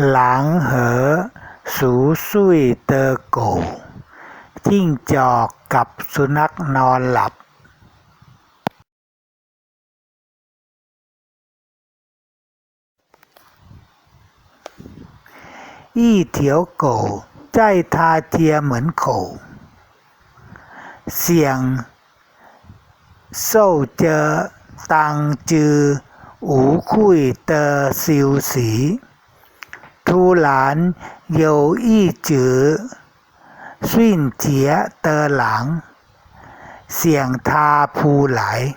หลังเหอสูสุยเตอโกจิ้งจอกกับสุนัขนอนหลับอี้เถียวโกใจทาเทียเหมือ 突然有一只迅捷的狼向他扑来，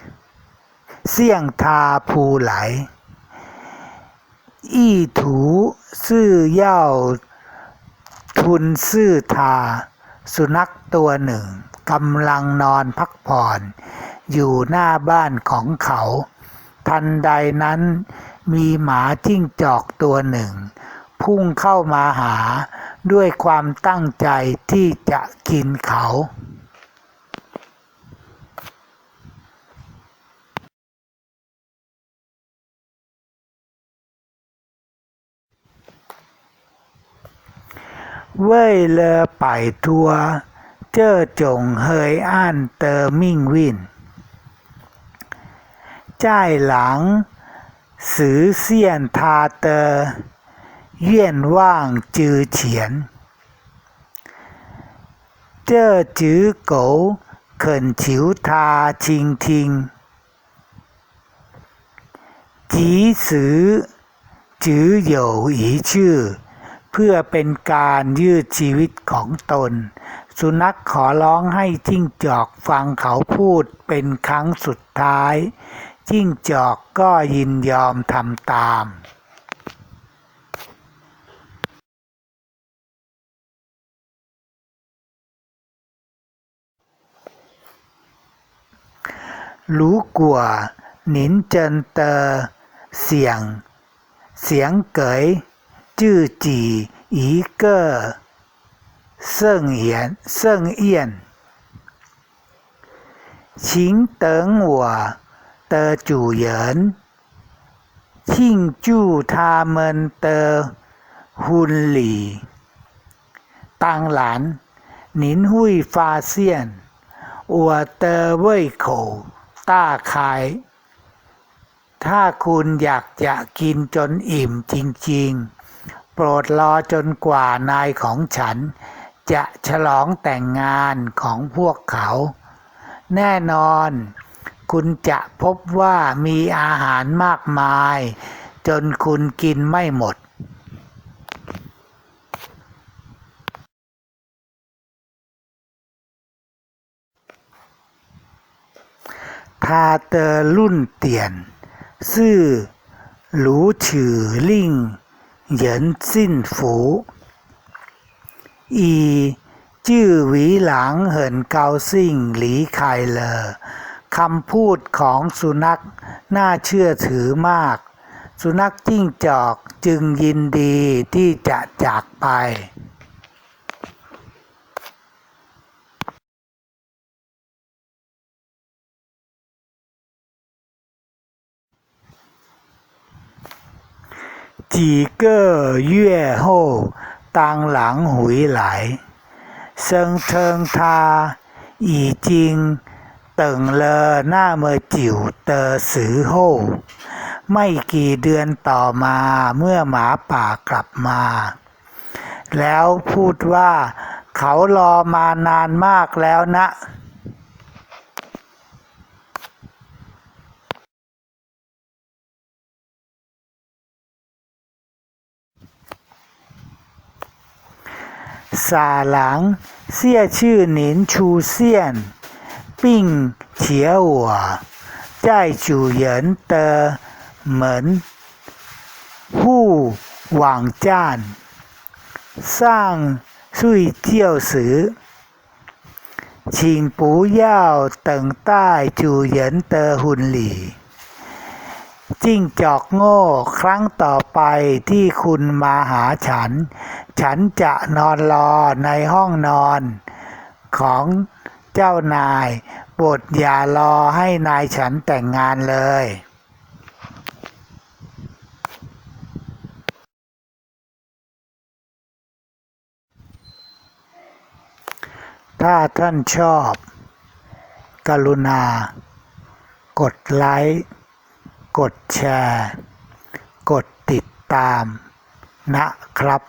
向他扑来，意图是要吞噬他。สุนัขตัวหนึ่งกำลังนอนพักผ่อน อยู่หน้าบ้านของเขา ทันใดนั้นมีหมาจิ้งจอกตัวหนึ่ง พุ่งเข้ามาหาด้วยความตั้งใจที่จะกินเขา เว่ยเลอไปทัว เจ้อจงเฮยอ่านเตอมิ่งวินจหลัง สือเซียนทาเตอ พื่อเป็นการยืดชีวิตของตน สุนัขขอร้องให้จิ้งจอกฟังเขาพูดเป็นครั้งสุดท้าย จิ้งจอกก็ยินยอมทำตาม 如果您真的想想给自己一个盛宴盛宴请等我的主人庆祝他们的婚礼。当然您会发现我的胃口大开ถ้าคุณอยากจะกินจนอิ่มจริง ๆ โปรดรอจนกว่านายของฉัน จะฉลองแต่งงานของพวกเขา แน่นอน คุณจะพบว่ามีอาหารมากมาย จนคุณกินไม่หมด พาเตอรุ่นเตียน ซื่อหลูฉือลิ่งเหยินสิ้นฝูอีจื้อหวีหลังเหินเกาซิ่งหลีไคลเลอร์คำพูดของสุนัขน่าเชื่อถือมาก สุนัขจิ้งจอกจึงยินดีที่จะจากไป 几个月后，当狼回来，声称他已经等了那么久的时候ไม่กี่เดือนต่อมาเมื่อหมาป่ากลับมา แล้วพูดว่าเขารอมานานมากแล้วนะ 撒狼谢去您出现，并且我在主人的门户网站上睡觉时，请不要等待主人的婚礼。 จิ้งจอกโง่ ครั้งต่อไปที่คุณมาหาฉัน ฉันจะนอนรอในห้องนอน ของเจ้านายบทอย่ารอให้นายฉันแต่งงานเลยถ้าท่านชอบ กรุณา กดไลค์ กดแชร์ กดติดตามนะครับ